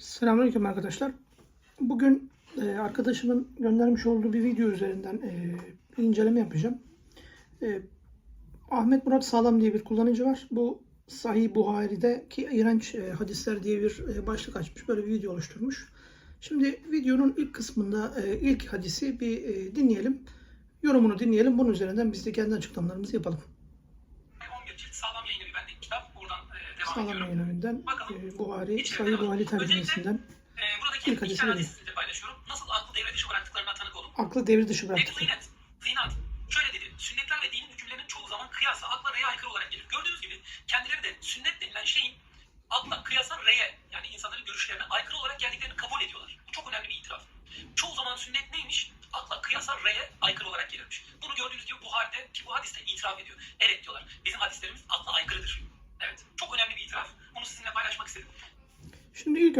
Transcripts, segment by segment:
Selamünaleyküm arkadaşlar. Bugün e, arkadaşımın göndermiş olduğu bir video üzerinden e, bir inceleme yapacağım. E, Ahmet Murat Sağlam diye bir kullanıcı var. Bu Sahih Buhari'deki iğrenç e, hadisler diye bir e, başlık açmış. Böyle bir video oluşturmuş. Şimdi videonun ilk kısmında e, ilk hadisi bir e, dinleyelim. Yorumunu dinleyelim. Bunun üzerinden biz de kendi açıklamalarımızı yapalım. 11 cilt sağlam Sağlam ediyorum. yayın evinden e, Buhari, Sahih Buhari tercümesinden E, İlk hadisi paylaşıyorum. Nasıl aklı devre dışı bıraktıklarına tanık olun. aklı devir dışı Ebu bıraktı. Zeynep, Zinat şöyle dedi. Sünnetler ve dinin hükümlerinin çoğu zaman kıyasa akla reye aykırı olarak gelir. Gördüğünüz gibi kendileri de sünnet denilen şeyin akla kıyasa reye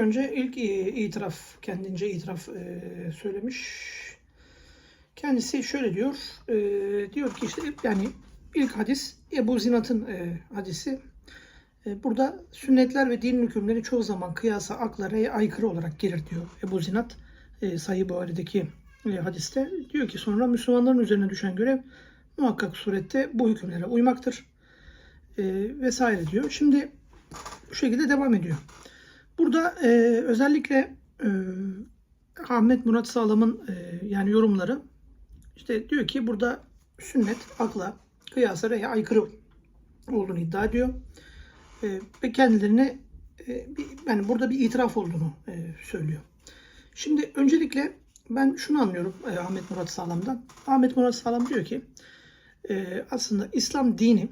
önce ilk itiraf, kendince itiraf e, söylemiş. Kendisi şöyle diyor, e, diyor ki işte yani ilk hadis Ebu Zinat'ın e, hadisi. Burada sünnetler ve din hükümleri çoğu zaman kıyasa, akla, reye aykırı olarak gelir diyor Ebu Zinat. Sahih Buhari'deki hadiste. Diyor ki sonra Müslümanların üzerine düşen görev muhakkak surette bu hükümlere uymaktır. Vesaire diyor. Şimdi bu şekilde devam ediyor. Burada e, özellikle e, Ahmet Murat Sağlam'ın e, yani yorumları işte diyor ki burada sünnet akla, kıyasa reye aykırı olduğunu iddia ediyor. E, ve kendilerine e, bir, yani burada bir itiraf olduğunu e, söylüyor. Şimdi öncelikle ben şunu anlıyorum e, Ahmet Murat Sağlam'dan. Ahmet Murat Sağlam diyor ki e, aslında İslam dini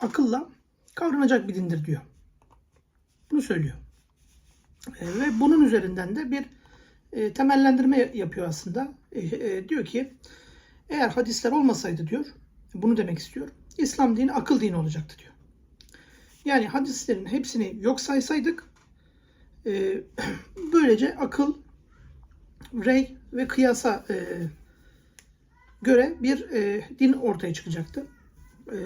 akılla kavranacak bir dindir diyor. Bunu söylüyor. E, ve bunun üzerinden de bir e, temellendirme yapıyor aslında. E, e, diyor ki eğer hadisler olmasaydı diyor, bunu demek istiyor. İslam dini akıl dini olacaktı diyor. Yani hadislerin hepsini yok saysaydık e, böylece akıl, rey ve kıyasa e, göre bir e, din ortaya çıkacaktı. E,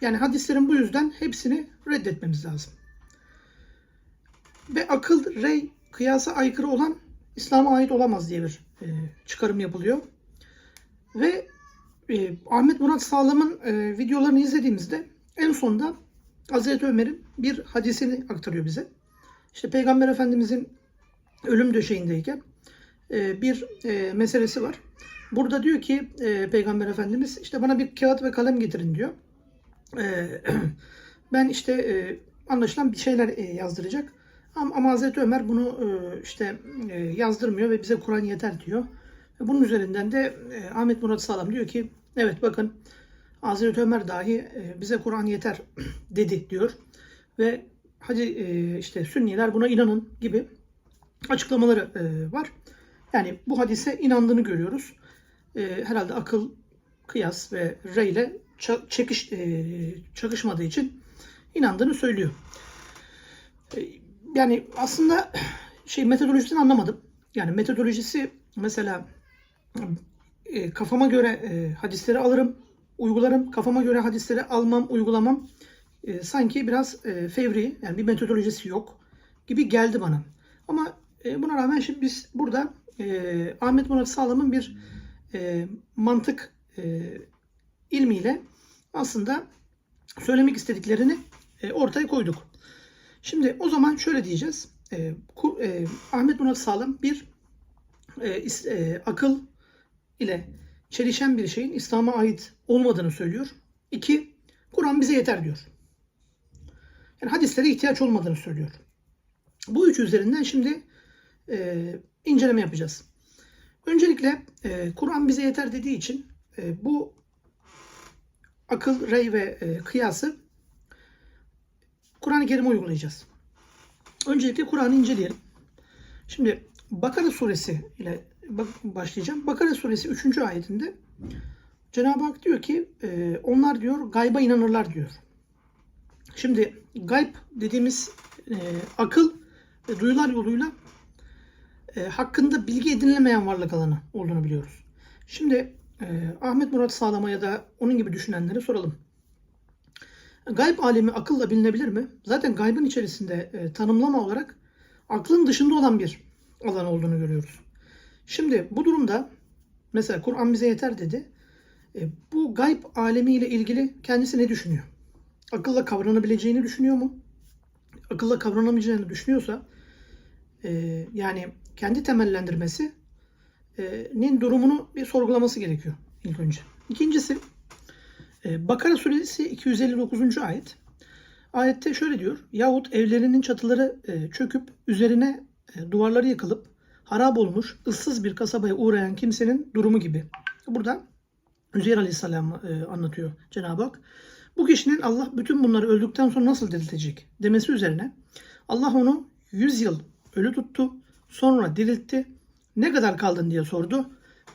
yani hadislerin bu yüzden hepsini reddetmemiz lazım ve akıl, rey, kıyasa aykırı olan İslam'a ait olamaz diye bir e, çıkarım yapılıyor. Ve e, Ahmet Murat Sağlam'ın e, videolarını izlediğimizde en sonunda Hazreti Ömer'in bir hadisini aktarıyor bize. İşte Peygamber Efendimizin ölüm döşeğindeyken e, bir e, meselesi var. Burada diyor ki e, Peygamber Efendimiz işte bana bir kağıt ve kalem getirin diyor. E, ben işte e, anlaşılan bir şeyler e, yazdıracak. Ama, Hazreti Ömer bunu e, işte e, yazdırmıyor ve bize Kur'an yeter diyor. Bunun üzerinden de e, Ahmet Murat Sağlam diyor ki evet bakın Hazreti Ömer dahi bize Kur'an yeter dedi diyor. Ve e, işte Sünniler buna inanın gibi açıklamaları var. Yani bu hadise inandığını görüyoruz. Herhalde akıl, kıyas ve rey ile ça- çekiş, e, çakışmadığı için inandığını söylüyor. Yani aslında şey metodolojisini anlamadım. Yani metodolojisi mesela e, kafama göre e, hadisleri alırım, uygularım. Kafama göre hadisleri almam, uygulamam e, sanki biraz e, fevri, yani bir metodolojisi yok gibi geldi bana. Ama e, buna rağmen şimdi biz burada e, Ahmet Murat Sağlam'ın bir e, mantık e, ilmiyle aslında söylemek istediklerini e, ortaya koyduk. Şimdi o zaman şöyle diyeceğiz. E, Ku- e, Ahmet Murat Sağlam bir e, e, akıl ile çelişen bir şeyin İslam'a ait olmadığını söylüyor. İki, Kur'an bize yeter diyor. Yani hadislere ihtiyaç olmadığını söylüyor. Bu üç üzerinden şimdi e, inceleme yapacağız. Öncelikle e, Kur'an bize yeter dediği için e, bu akıl, rey ve e, kıyası Kur'an-ı Kerim'e uygulayacağız. Öncelikle Kur'an'ı inceleyelim. Şimdi Bakara suresi ile başlayacağım. Bakara suresi 3. ayetinde Cenab-ı Hak diyor ki e, onlar diyor gayba inanırlar diyor. Şimdi gayb dediğimiz e, akıl ve duyular yoluyla e, hakkında bilgi edinilemeyen varlık alanı olduğunu biliyoruz. Şimdi e, Ahmet Murat Sağlam'a ya da onun gibi düşünenlere soralım. Gayb alemi akılla bilinebilir mi? Zaten gaybın içerisinde e, tanımlama olarak aklın dışında olan bir alan olduğunu görüyoruz. Şimdi bu durumda mesela Kur'an bize yeter dedi. E, bu gayb alemiyle ilgili kendisi ne düşünüyor? Akılla kavranabileceğini düşünüyor mu? Akılla kavranamayacağını düşünüyorsa e, yani kendi temellendirmesi e, nin durumunu bir sorgulaması gerekiyor ilk önce. İkincisi Bakara suresi 259. ayet. Ayette şöyle diyor. Yahut evlerinin çatıları e, çöküp üzerine e, duvarları yıkılıp harap olmuş ıssız bir kasabaya uğrayan kimsenin durumu gibi. Burada Üzeyir Aleyhisselam e, anlatıyor Cenab-ı Hak. Bu kişinin Allah bütün bunları öldükten sonra nasıl diriltecek demesi üzerine Allah onu 100 yıl ölü tuttu. Sonra diriltti. Ne kadar kaldın diye sordu.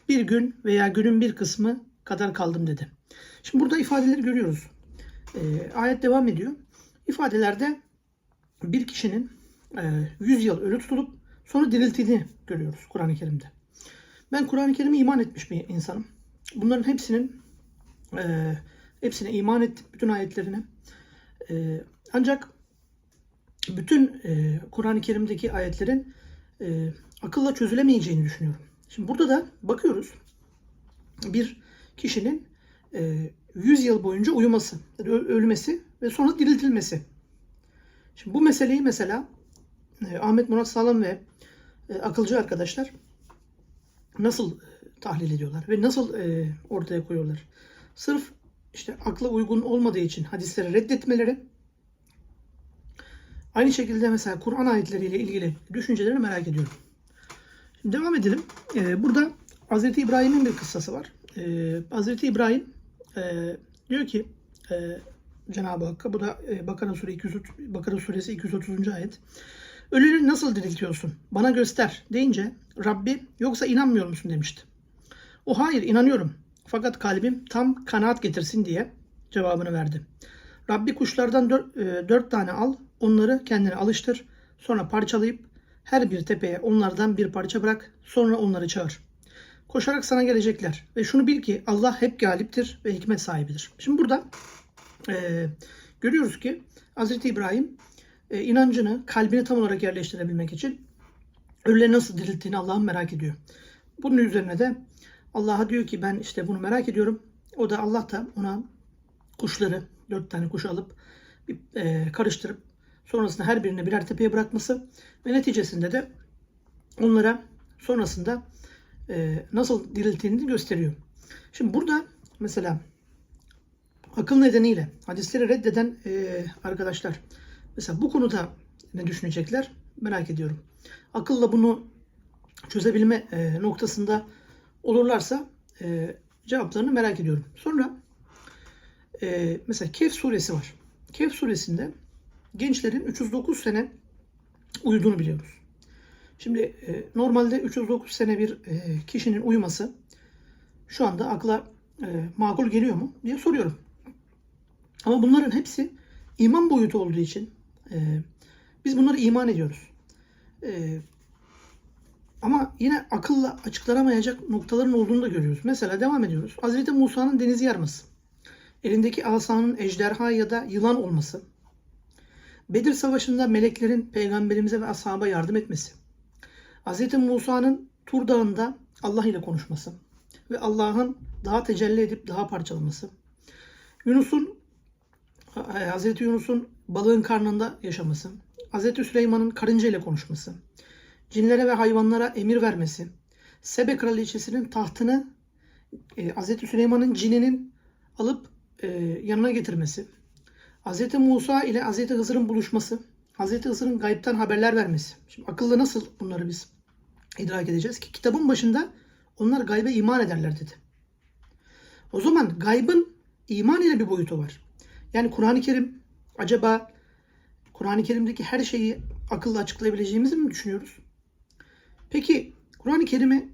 Bir gün veya günün bir kısmı kadar kaldım dedi. Şimdi burada ifadeleri görüyoruz. E, ayet devam ediyor. İfadelerde bir kişinin e, 100 yıl ölü tutulup sonra diriltildiğini görüyoruz Kur'an-ı Kerim'de. Ben Kur'an-ı Kerim'e iman etmiş bir insanım. Bunların hepsinin e, hepsine iman ettim. Bütün ayetlerine. E, ancak bütün e, Kur'an-ı Kerim'deki ayetlerin e, akılla çözülemeyeceğini düşünüyorum. Şimdi burada da bakıyoruz. Bir kişinin e, 100 yıl boyunca uyuması, ölmesi ve sonra diriltilmesi. Şimdi bu meseleyi mesela e, Ahmet Murat Sağlam ve e, akılcı arkadaşlar nasıl e, tahlil ediyorlar ve nasıl e, ortaya koyuyorlar? Sırf işte akla uygun olmadığı için hadisleri reddetmeleri aynı şekilde mesela Kur'an ayetleriyle ilgili düşüncelerini merak ediyorum. Şimdi devam edelim. E, burada Hazreti İbrahim'in bir kıssası var. E, Hazreti İbrahim e, diyor ki e, Cenab-ı Hakk'a bu da e, Bakara, Sure 200, Bakara Suresi 230. ayet. Ölüleri nasıl diriltiyorsun? Bana göster deyince Rabbi yoksa inanmıyor musun demişti. O hayır inanıyorum. Fakat kalbim tam kanaat getirsin diye cevabını verdi. Rabbi kuşlardan dört, e, dört tane al, onları kendine alıştır. Sonra parçalayıp her bir tepeye onlardan bir parça bırak. Sonra onları çağır. Koşarak sana gelecekler. Ve şunu bil ki Allah hep galiptir ve hikmet sahibidir. Şimdi burada e, görüyoruz ki Hz. İbrahim e, inancını kalbine tam olarak yerleştirebilmek için ölüleri nasıl dirilttiğini Allah'ın merak ediyor. Bunun üzerine de Allah'a diyor ki ben işte bunu merak ediyorum. O da Allah da ona kuşları, dört tane kuş alıp bir, e, karıştırıp sonrasında her birine birer tepeye bırakması ve neticesinde de onlara sonrasında e, nasıl dirilttiğini gösteriyor. Şimdi burada mesela akıl nedeniyle hadisleri reddeden e, arkadaşlar mesela bu konuda ne düşünecekler merak ediyorum. Akılla bunu çözebilme e, noktasında olurlarsa e, cevaplarını merak ediyorum. Sonra e, mesela Kehf suresi var. Kehf suresinde gençlerin 309 sene uyuduğunu biliyoruz. Şimdi e, normalde 309 sene bir e, kişinin uyuması şu anda akla e, makul geliyor mu diye soruyorum. Ama bunların hepsi iman boyutu olduğu için e, biz bunları iman ediyoruz. Ama yine akılla açıklanamayacak noktaların olduğunu da görüyoruz. Mesela devam ediyoruz. Hazreti Musa'nın denizi yarması. Elindeki asanın ejderha ya da yılan olması. Bedir Savaşı'nda meleklerin peygamberimize ve ashaba yardım etmesi. Hz. Musa'nın Tur Dağı'nda Allah ile konuşması ve Allah'ın daha tecelli edip daha parçalaması. Yunus'un Hz. Yunus'un balığın karnında yaşaması. Hz. Süleyman'ın karınca ile konuşması. Cinlere ve hayvanlara emir vermesi. Sebe kraliçesinin tahtını e, Hz. Süleyman'ın cininin alıp e, yanına getirmesi. Hz. Musa ile Hz. Hızır'ın buluşması. Hz. Hızır'ın gaybtan haberler vermesi. Şimdi akılla nasıl bunları biz idrak edeceğiz ki kitabın başında onlar gaybe iman ederler dedi. O zaman gaybın iman ile bir boyutu var. Yani Kur'an-ı Kerim acaba Kur'an-ı Kerim'deki her şeyi akılla açıklayabileceğimizi mi düşünüyoruz? Peki Kur'an-ı Kerim'e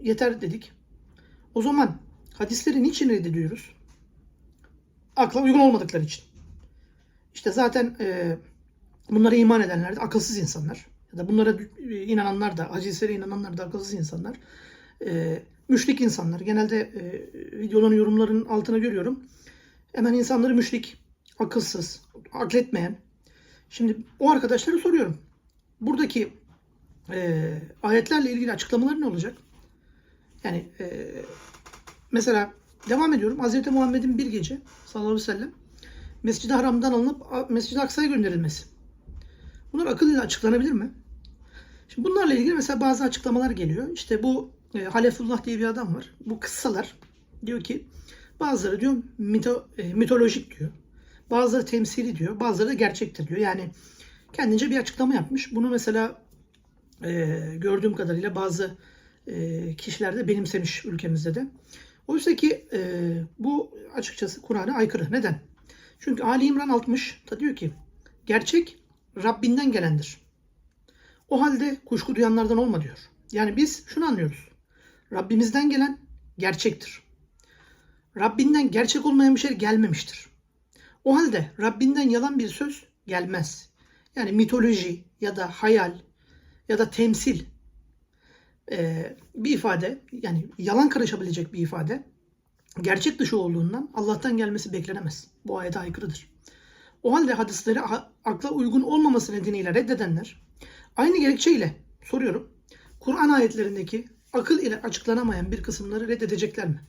yeter dedik. O zaman hadisleri niçin reddediyoruz? Akla uygun olmadıkları için. İşte zaten e, bunlara iman edenler de akılsız insanlar. Ya da bunlara inananlar da, hadislere inananlar da akılsız insanlar. E, müşrik insanlar. Genelde e, videoların yorumların altına görüyorum. Hemen insanları müşrik, akılsız, akletmeyen. Şimdi o arkadaşlara soruyorum. buradaki e, ayetlerle ilgili açıklamaları ne olacak? Yani e, mesela devam ediyorum. Hz. Muhammed'in bir gece sallallahu aleyhi ve sellem Mescid-i Haram'dan alınıp Mescid-i Aksa'ya gönderilmesi. Bunlar akıl ile açıklanabilir mi? Şimdi bunlarla ilgili mesela bazı açıklamalar geliyor. İşte bu e, Halefullah diye bir adam var. Bu kıssalar diyor ki bazıları diyor mito, e, mitolojik diyor. Bazıları temsili diyor. Bazıları da gerçektir diyor. Yani kendince bir açıklama yapmış. Bunu mesela e, gördüğüm kadarıyla bazı e, kişiler de benimsemiş ülkemizde de. Oysa ki e, bu açıkçası Kur'an'a aykırı. Neden? Çünkü Ali İmran 60 da diyor ki gerçek Rabbinden gelendir. O halde kuşku duyanlardan olma diyor. Yani biz şunu anlıyoruz. Rabbimizden gelen gerçektir. Rabbinden gerçek olmayan bir şey gelmemiştir. O halde Rabbinden yalan bir söz gelmez. Yani mitoloji ya da hayal ya da temsil e, bir ifade yani yalan karışabilecek bir ifade gerçek dışı olduğundan Allah'tan gelmesi beklenemez. Bu ayete aykırıdır. O halde hadisleri akla uygun olmaması nedeniyle reddedenler aynı gerekçeyle soruyorum. Kur'an ayetlerindeki akıl ile açıklanamayan bir kısımları reddedecekler mi?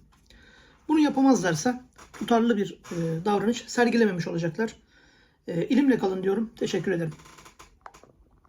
Bunu yapamazlarsa tutarlı bir e, davranış sergilememiş olacaklar. E, ilimle kalın diyorum. Teşekkür ederim.